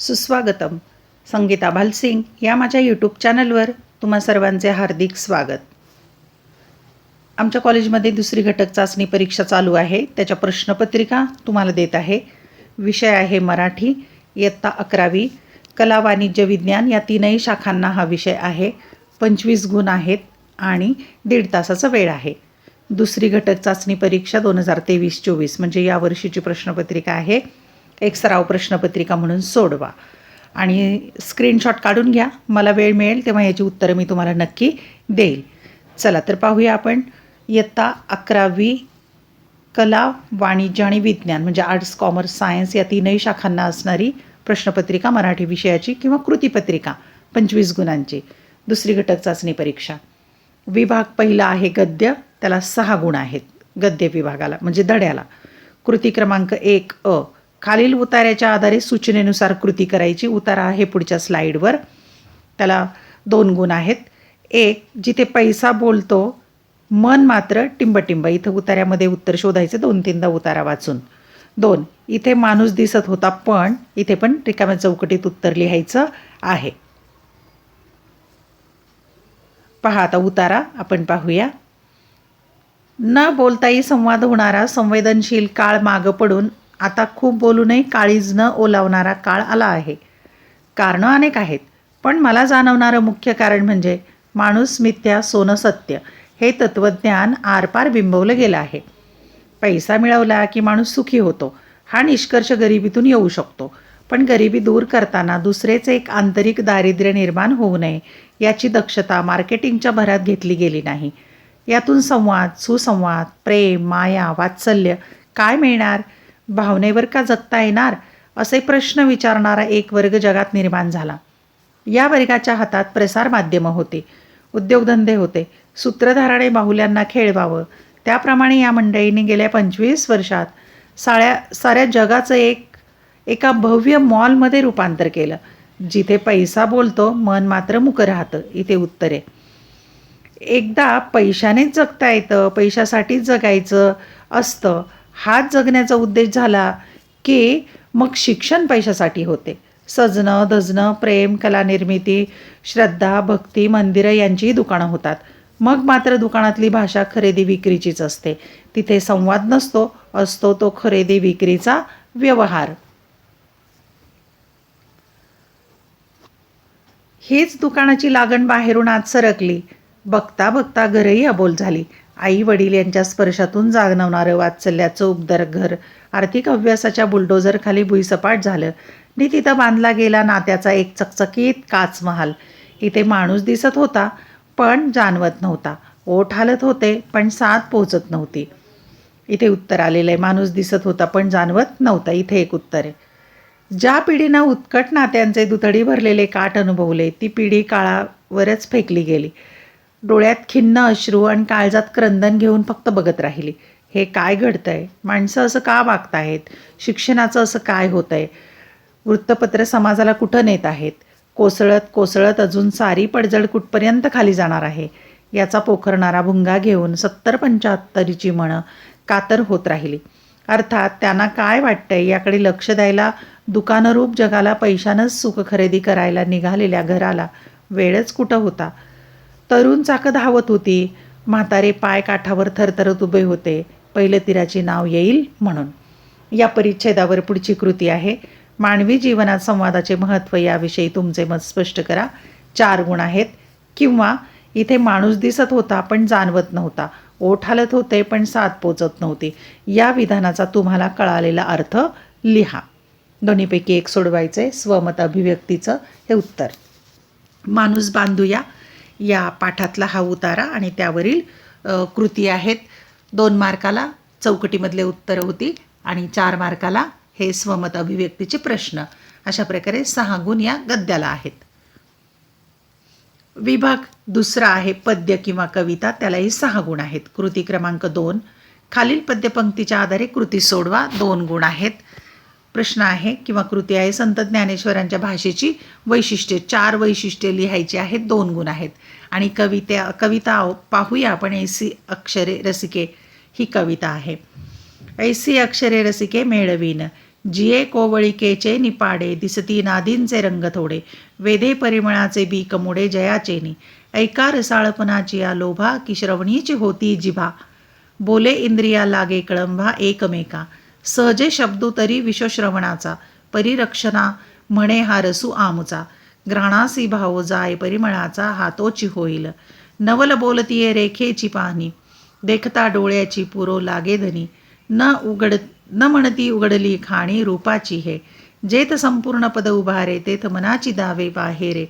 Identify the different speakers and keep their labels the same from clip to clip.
Speaker 1: सुस्वागतम. संगीता भालसिंग या माझ्या यूट्यूब चॅनलवर तुम्हा सर्वांचे हार्दिक स्वागत. आमच्या कॉलेजमध्ये दुसरी घटक चाचणी परीक्षा चालू आहे. त्याच्या प्रश्नपत्रिका तुम्हाला देत आहे. विषय आहे मराठी इयत्ता अकरावी. कला वाणिज्य विज्ञान या तीनही शाखांना हा विषय आहे. पंचवीस गुण आहेत आणि दीड तासाचा वेळ आहे. दुसरी घटक चाचणी परीक्षा दोन हजार तेवीस चोवीस. म्हणजे या वर्षीची प्रश्नपत्रिका आहे. एक सराव प्रश्नपत्रिका म्हणून सोडवा. आणि स्क्रीनशॉट काढून घ्या. मला वेळ मिळेल तेव्हा याची उत्तरं मी तुम्हाला नक्की देईल. चला तर पाहूया आपण. इयत्ता अकरावी कला वाणिज्य आणि विज्ञान म्हणजे आर्ट्स कॉमर्स सायन्स या तीनही शाखांना असणारी प्रश्नपत्रिका मराठी विषयाची किंवा कृतीपत्रिका पंचवीस गुणांची. दुसरी घटक चाचणी परीक्षा. विभाग पहिला आहे गद्य त्याला सहा गुण आहेत गद्य विभागाला म्हणजे धड्याला. कृती क्रमांक एक अ. खालील उतार्याच्या आधारे सूचनेनुसार कृती करायची. उतारा आहे पुढच्या स्लाईडवर त्याला दोन गुण आहेत. एक जिथे पैसा बोलतो मन मात्र टिंबटिंब. इथं उतार्यामध्ये उत्तर शोधायचं दोन तीनदा उतारा वाचून. दोन इथे माणूस दिसत होता पण इथे पण रिकाम्या चौकटीत उत्तर लिहायचं आहे. पहा आता उतारा आपण पाहूया. न बोलताही संवाद होणारा संवेदनशील काळ मागं पडून आता खूप बोलूनही काळीज न ओलावणारा काळ आला आहे. कारणं अनेक आहेत पण मला जाणवणारं मुख्य कारण म्हणजे माणूस मिथ्या सोनं सत्य हे तत्त्वज्ञान आरपार बिंबवलं गेलं आहे. पैसा मिळवला की माणूस सुखी होतो हा निष्कर्ष गरिबीतून येऊ शकतो पण गरिबी दूर करताना दुसरेच एक आंतरिक दारिद्र्य निर्माण होऊ नये याची दक्षता मार्केटिंगच्या भरात घेतली गेली नाही. यातून संवाद सुसंवाद प्रेम माया वात्सल्य काय मिळणार? भावनेवर का जगता येणार? असे प्रश्न विचारणारा एक वर्ग जगात निर्माण झाला. या वर्गाच्या हातात प्रसारमाध्यमं होते उद्योगधंदे होते सूत्रधाराने बाहुल्यांना खेळवावं. त्याप्रमाणे या मंडळींनी गेल्या पंचवीस वर्षात साळ्या साऱ्या जगाचं एक एका भव्य मॉलमध्ये रूपांतर केलं जिथे पैसा बोलतो मन मात्र मुकं राहतं इथे उत्तर. आहे एकदा पैशानेच जगता येतं पैशासाठीच जगायचं असतं. हाच जगण्याचा उद्देश झाला की मग शिक्षण पैशासाठी होते. सजणं धजणं प्रेम कलानिर्मिती श्रद्धा भक्ती मंदिरं यांचीही दुकानं होतात. मग मात्र दुकानातली भाषा खरेदी विक्रीचीच असते. तिथे संवाद नसतो असतो तो खरेदी विक्रीचा व्यवहार. हीच दुकानाची लागण बाहेरून आज सरकली. बघता बघता घरही अबोल झाली. आई वडील यांच्या स्पर्शातून जागणवणारं वात्सल्याचं उपदर घर. आर्थिक अभ्यासाच्या बुलडोझरखाली भुईसपाट झालं. नि तिथं बांधला गेला नात्याचा एक चकचकीत काच महाल इथे माणूस दिसत होता पण जाणवत नव्हता. ओठ हालत होते पण साथ पोहोचत नव्हती. इथे उत्तर आलेलं आहे माणूस दिसत होता पण जाणवत नव्हता. इथे एक उत्तर आहे. ज्या पिढीनं उत्कट नात्यांचे दुतडी भरलेले काठ अनुभवले ती पिढी काळावरच फेकली गेली. डोळ्यात खिन्न अश्रू आणि काळजात क्रंदन घेऊन फक्त बघत राहिली. हे काय घडतंय? माणसं असं का वागतायत शिक्षणाचं असं काय होतंय? वृत्तपत्र समाजाला कुठं नेत आहेत? कोसळत कोसळत अजून सारी पडझड कुठपर्यंत खाली जाणार आहे? याचा पोखरणारा भुंगा घेऊन सत्तर पंच्याहत्तरीची मनं कातर होत राहिली. अर्थात त्यांना काय वाटतंय याकडे लक्ष द्यायला दुकानरूप जगाला पैशानंच सुख खरेदी करायला निघालेल्या घराला वेळच कुठं होता? तरुण चाकं धावत होती. म्हातारे पाय काठावर थरथरत उभे होते. पहिलं तिराची नाव येईल म्हणून. या परिच्छेदावर पुढची कृती आहे. मानवी जीवनात संवादाचे महत्त्व याविषयी तुमचे मत स्पष्ट करा. चार गुण आहेत. किंवा इथे माणूस दिसत होता पण जाणवत नव्हता. ओठ हालत होते पण साथ पोचत नव्हती. या विधानाचा तुम्हाला कळालेला अर्थ लिहा. दोन्हीपैकी एक सोडवायचे. स्वमत अभिव्यक्तीचं हे उत्तर. माणूस बांधूया. या पाठातला हा उतारा आणि त्यावरील कृती आहेत. दोन मार्काला चौकटीमधले उत्तरं होती आणि चार मार्काला हे स्वमत अभिव्यक्तीचे प्रश्न. अशा प्रकारे सहा गुण या गद्याला आहेत. विभाग दुसरा आहे पद्य किंवा कविता. त्यालाही सहा गुण आहेत. कृती क्रमांक दोन. खालील पद्यपंक्तीच्या आधारे कृती सोडवा. दोन गुण आहेत. प्रश्न आहे किंवा कृती आहे संत ज्ञानेश्वरांच्या भाषेची वैशिष्ट्ये चार वैशिष्ट्ये लिहायची आहेत दोन गुण आहेत. आणि कविता कविता पाहूया आपण ऐसी अक्षरे रसिके ही कविता आहे. ऐसी अक्षरे रसिके मेळवीन जिये कोवळिकेचे निपाडे दिसती नादींचे रंग थोडे वेदे परिमळाचे बी कमुडे जयाचेनी ऐका रसाळपणाची या लोभा की श्रवणीची होती जिभा. बोले इंद्रिया लागे कळंभा एकमेका. सहजे शब्दू तरी विश्वश्रवणाचा परिरक्षणा म्हणे हा रसू आमचा. ग्राणासी भाव जाय परिमळाचा हातोची होईल. नवल बोलतीये रेखेची पाहणी. देखता डोळ्याची पुरो लागे धनी. न उघड न म्हणती उघडली खाणी रूपाची हे. जेथ संपूर्ण पद उभारे तेथ मनाची दावे बाहेरे.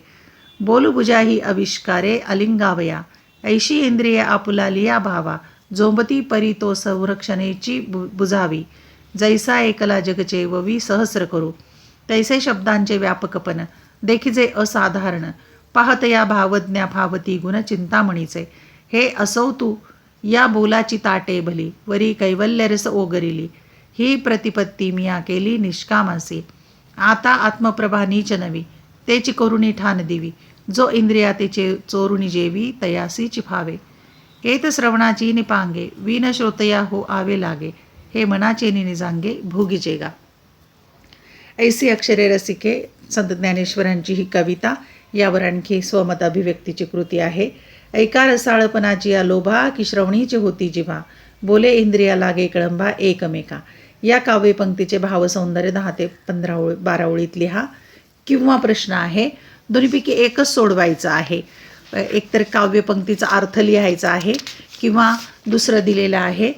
Speaker 1: बोलू बुजाही आविष्कारे अलिंगावया. ऐशी इंद्रिय आपुला लिया भावा. जोंबती परी तो संरक्षणेची बु बुजावी. जैसा एकला जगचे ववी सहस्र करू तैसे शब्दांचे व्यापकपण देखिजे असाधारण पाहत या भावज्ञा भावती गुण चिंतामणीचे. हे असौ तू या बोलाची ताटे भली वरी कैवल्यरस ओगरिली ही प्रतिपत्ती मिया केली निष्कामासी. आता आत्मप्रभा नीच नवी तेची करुणी ठाण दिवी जो इंद्रियातेचे चोरुणी जेवी तयासी चिफावे येत श्रवणाची निपांगे विन श्रोतया हो आवे लागे हे मनाचे निजांगे भोगीचेगा ऐसी अक्षरे रसिके संत ज्ञानेश्वरांची ही कविता यावर आणखी स्वमत अभिव्यक्तीची कृती आहे ऐका रसाळपणाची या लोभा की श्रवणीची होती जिव्हा बोले इंद्रिया लागे कळंबा एकमेका या काव्यपंक्तीचे भावसौंदर्य दहा ते पंधरा ओळी बारा ओळीत लिहा किंवा प्रश्न आहे दोन्हीपैकी एकच सोडवायचं आहे एकतर काव्यपंक्तीचा अर्थ लिहायचा आहे किंवा दुसरं दिलेलं आहे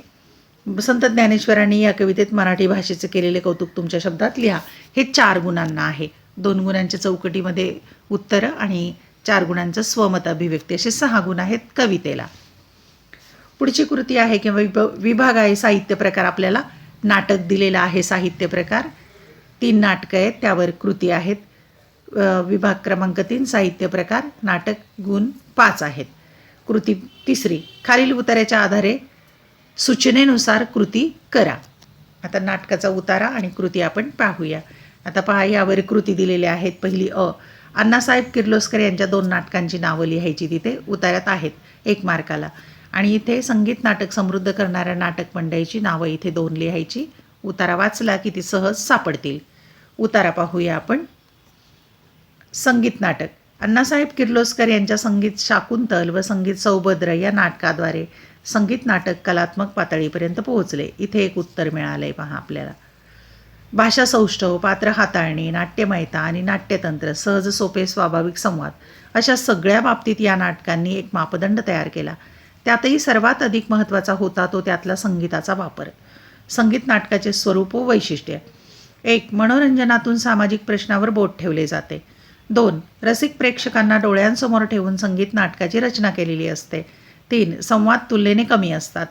Speaker 1: संत ज्ञानेश्वरांनी या कवितेत मराठी भाषेचं केलेले कौतुक तुमच्या शब्दात लिहा. हे चार गुणांना आहे. दोन गुणांच्या चौकटीमध्ये उत्तरं आणि चार गुणांचं स्वमत अभिव्यक्ती. असे सहा गुण आहेत कवितेला. पुढची कृती आहे किंवा विभ विभाग आहे साहित्य प्रकार आपल्याला नाटक दिलेलं आहे साहित्य प्रकार. तीन नाटकं आहेत त्यावर कृती आहेत. विभाग क्रमांक तीन साहित्य प्रकार नाटक गुण पाच आहेत. कृती तिसरी खालील उतार्याच्या आधारे सूचनेनुसार कृती करा. आता नाटकाचा उतारा आणि कृती आपण पाहूया. आता पहा यावर कृती दिलेल्या आहेत. पहिली अ. अण्णासाहेब किर्लोस्कर यांच्या दोन नाटकांची नावं लिहायची तिथे उतार्यात आहेत एक मार्काला. आणि इथे संगीत नाटक समृद्ध करणाऱ्या नाटक मंडळीची नावं इथे दोन लिहायची. उतारा वाचला की ती सहज सापडतील. उतारा पाहूया आपण. संगीत नाटक. अण्णासाहेब किर्लोस्कर यांच्या संगीत शाकुंतल व संगीत सौभद्र या नाटकाद्वारे संगीत नाटक कलात्मक पातळीपर्यंत पोहोचले. इथे एक उत्तर मिळालं आहे पहा आपल्याला. भाषा सौष्ठव पात्र हाताळणी नाट्यमयता आणि नाट्यतंत्र सहज सोपे स्वाभाविक संवाद अशा सगळ्या बाबतीत या नाटकांनी एक मापदंड तयार केला. त्यातही सर्वात अधिक महत्त्वाचा होता तो त्यातला संगीताचा वापर. संगीत नाटकाचे स्वरूप व वैशिष्ट्य. एक मनोरंजनातून सामाजिक प्रश्नावर बोट ठेवले जाते. दोन रसिक प्रेक्षकांना डोळ्यांसमोर ठेवून संगीत नाटकाची रचना केलेली असते. तीन संवाद तुलनेने कमी असतात.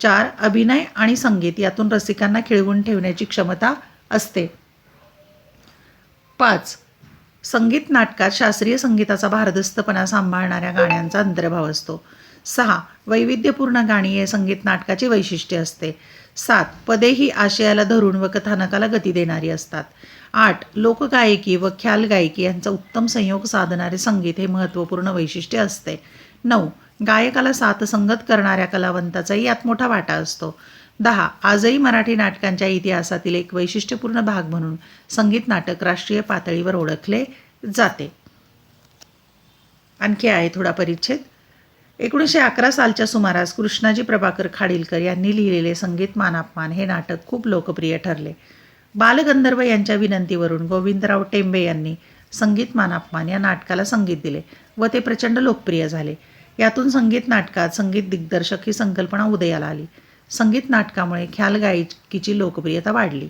Speaker 1: चार अभिनय आणि संगीत यातून रसिकांना खिळवून ठेवण्याची क्षमता असते. पाच संगीत नाटकात शास्त्रीय संगीताचा भारदस्तपणा सांभाळणाऱ्या गाण्यांचा अंतर्भाव असतो. सहा वैविध्यपूर्ण गाणी हे संगीत नाटकाचे वैशिष्ट्य असते. सात पदे ही आशयाला धरून व कथानकाला गती देणारी असतात. आठ लोकगायकी व ख्याल गायकी यांचा उत्तम संयोग साधणारे संगीत हे महत्त्वपूर्ण वैशिष्ट्य असते. नऊ गायकाला साथसंगत करणाऱ्या कलावंताचाही यात मोठा वाटा असतो. दहा आजही मराठी नाटकांच्या इतिहासातील एक वैशिष्ट्यपूर्ण भाग म्हणून संगीत नाटक राष्ट्रीय पातळीवर ओळखले जाते. आणखी आहे थोडा परिच्छेद. एकोणीसशे अकरा सालच्या सुमारास कृष्णाजी प्रभाकर खाडीलकर यांनी लिहिलेले संगीत मानापमान हे नाटक खूप लोकप्रिय ठरले. बालगंधर्व यांच्या विनंतीवरून गोविंदराव टेंबे यांनी संगीत मानापमान या नाटकाला संगीत दिले व ते प्रचंड लोकप्रिय झाले. यातून संगीत नाटकात संगीत दिग्दर्शक ही संकल्पना उदयाला आली. संगीत नाटकामुळे ख्याल गायकीची लोकप्रियता वाढली.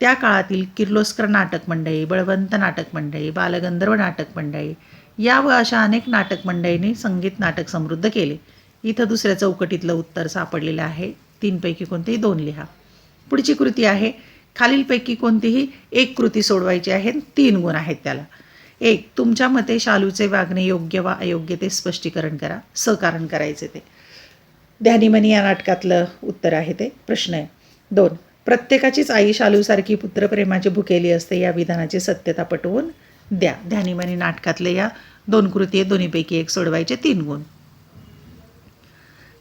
Speaker 1: त्या काळातील किर्लोस्कर नाटक मंडळी बळवंत नाटक मंडळी बालगंधर्व नाटक मंडळी या व अशा अनेक नाटक मंडळींनी संगीत नाटक समृद्ध केले. इथं दुसऱ्या चौकटीतलं उत्तर सापडलेलं आहे. तीनपैकी कोणतेही दोन लिहा. पुढची कृती आहे. खालीलपैकी कोणतीही एक कृती सोडवायची आहे. तीन गुण आहेत त्याला. एक तुमच्या मते शालूचे वागणे योग्य वा अयोग्य ते स्पष्टीकरण करा सहकारण करायचे ते. ध्यानीमनी या नाटकातलं उत्तर आहे ते. प्रश्न आहे. दोन प्रत्येकाचीच आई शालूसारखी पुत्रप्रेमाची भुकेली असते या विधानाची सत्यता पटवून द्या. ध्यानीमनी नाटकातले या दोन कृती आहे दोन्हीपैकी एक सोडवायचे तीन गुण.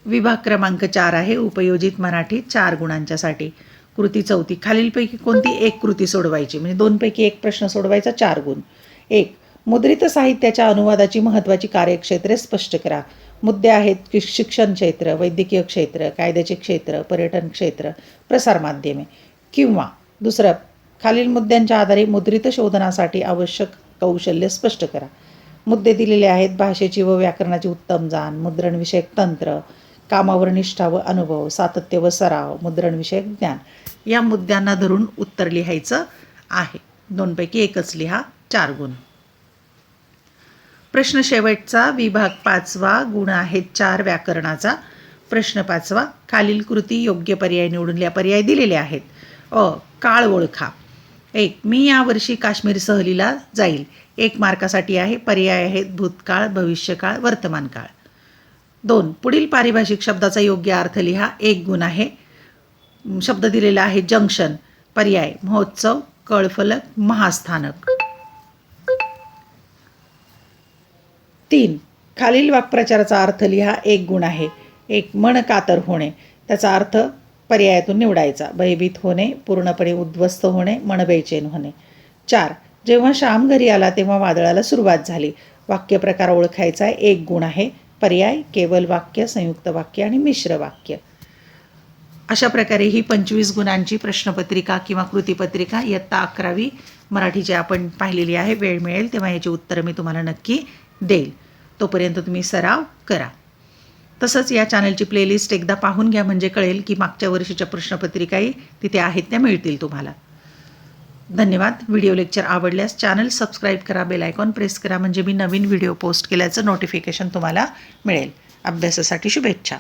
Speaker 1: विभाग क्रमांक चार आहे. उपयोजित मराठी चार गुणांच्यासाठी. कृती चौथी. खालीलपैकी कोणती एक कृती सोडवायची? म्हणजे दोनपैकी एक प्रश्न सोडवायचा चार गुण. एक मुद्रित साहित्याच्या अनुवादाची महत्त्वाची कार्यक्षेत्रे स्पष्ट करा. मुद्दे आहेत की शिक्षण क्षेत्र वैद्यकीय क्षेत्र कायद्याचे क्षेत्र पर्यटन क्षेत्र प्रसारमाध्यमे किंवा दुसरं खालील मुद्द्यांच्या आधारे मुद्रित शोधनासाठी आवश्यक कौशल्य स्पष्ट करा. मुद्दे दिलेले आहेत भाषेची व व्याकरणाची उत्तम जाण मुद्रणविषयक तंत्र कामावर निष्ठा व अनुभव सातत्य व सराव मुद्रणविषयक ज्ञान. या मुद्द्यांना धरून उत्तर लिहायचं आहे. दोनपैकी एकच लिहा. चार गुण. प्रश्न शेवटचा विभाग पाचवा गुण आहेत चार व्याकरणाचा. प्रश्न पाचवा खालील कृती योग्य पर्याय निवडून या पर्याय दिलेले आहेत. अ काळ ओळखा. एक मी यावर्षी काश्मीर सहलीला जाईल. एक मार्कासाठी आहे पर्याय आहेत भूतकाळ भविष्यकाळ वर्तमान काळ दोन पुढील पारिभाषिक शब्दाचा योग्य अर्थ लिहा. एक गुण आहे शब्द दिलेला आहे जंक्शन. पर्याय महोत्सव कळफलक महास्थानक. तीन. खालील वाक्प्रचाराचा अर्थ लिहा एक गुण आहे. एक मन कातर होणे. त्याचा अर्थ पर्यायातून निवडायचा. भयभीत होणे पूर्णपणे उद्ध्वस्त होणे मन बेचैन होणे. चार. जेव्हा श्याम घरी आला तेव्हा वादळाला सुरुवात झाली. वाक्यप्रकार ओळखायचा आहे एक गुण आहे. पर्याय केवल वाक्य संयुक्त वाक्य आणि मिश्र वाक्य. अशा प्रकारे ही पंचवीस गुणांची प्रश्नपत्रिका किंवा कृतीपत्रिका इयत्ता अकरावी मराठीची आपण पाहिलेली आहे. वेळ मिळेल तेव्हा याची उत्तरं मी तुम्हाला नक्की देईल. तोपर्यंत तुम्ही सराव करा. तसंच या चॅनलची प्लेलिस्ट एकदा पाहून घ्या म्हणजे कळेल की मागच्या वर्षीच्या प्रश्नपत्रिकाही तिथे आहेत त्या मिळतील तुम्हाला. धन्यवाद. व्हिडिओ लेक्चर आवडल्यास चॅनल सबस्क्राईब करा बेल आयकॉन प्रेस करा म्हणजे मी नवीन व्हिडिओ पोस्ट केल्याचं नोटिफिकेशन तुम्हाला मिळेल. अभ्यासासाठी शुभेच्छा.